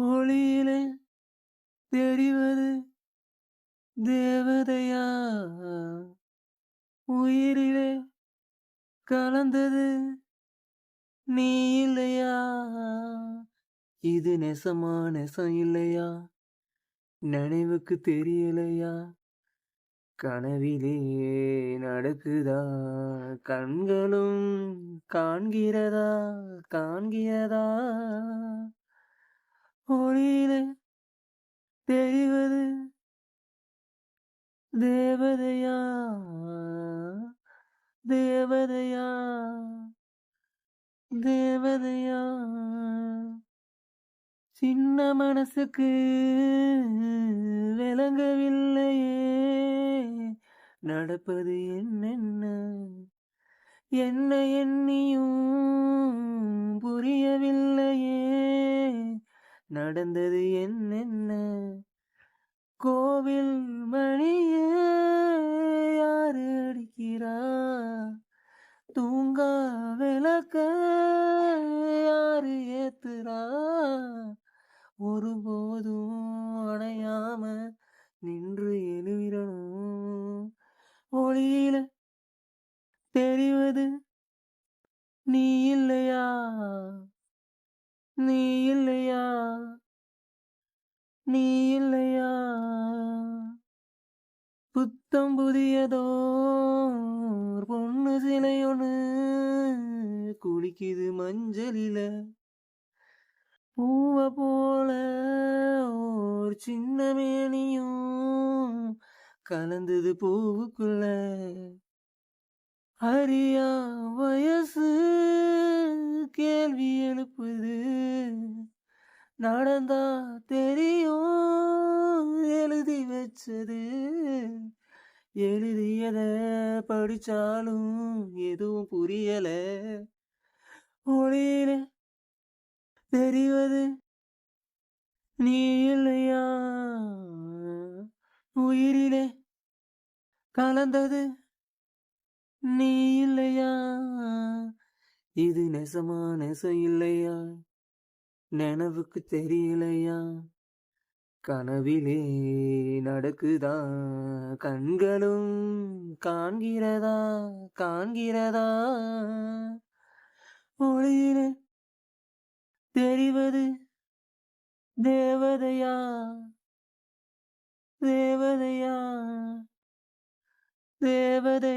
ஒளியிலே தெரிவது தேவதையா? உயிரிலே கலந்தது நீ இல்லையா? இது நெசமா நெசம் இல்லையா? நினைவுக்கு தெரியலையா? கனவிலே நடக்குதா? கண்களும் காண்கிறதா? காண்கிறதா? ஒளியிலே தெரிவது தேவதையா? தேவதையா? தேவதையா? சின்ன மனசுக்கு விளங்கவில்லையே. நடப்பது என்னென்ன? என்ன எண்ணியும் புரியவில்லை. நடந்தது என்னென்ன? கோவில் மணிய யாரு அடிக்கிறா? தூங்கா விளக்க யாரு ஏத்துறா? ஒருபோதும் அணையாம நின்று எழுவிடணும் ஒளியில தெரிவது நீ இல்லையா? நீ இல்லையா? நீ இல்லையா? புத்தம் புதியதோ? பொண்ணு சிலையொன்னு குளிக்குது மஞ்சளில. பூவ போல ஒரு சின்ன மேனியும் கலந்தது பூவுக்குள்ள. அறியா வயசு நடந்தா தெரியும். எழுதி வச்சது. எழுதியத படிச்சாலும் எதுவும் புரியல. ஒளியில தெரிவது நீ இல்லையா? உயிரிலே கலந்தது நீ இல்லையா? இது நெசமா நெசம் இல்லையா? நினவுக்கு தெரியலையா? கனவிலே நடக்குதா? கண்களும் காண்கிறதா? காண்கிறதா? ஒளியில தெரிவது தேவதையா? தேவதையா? தேவதை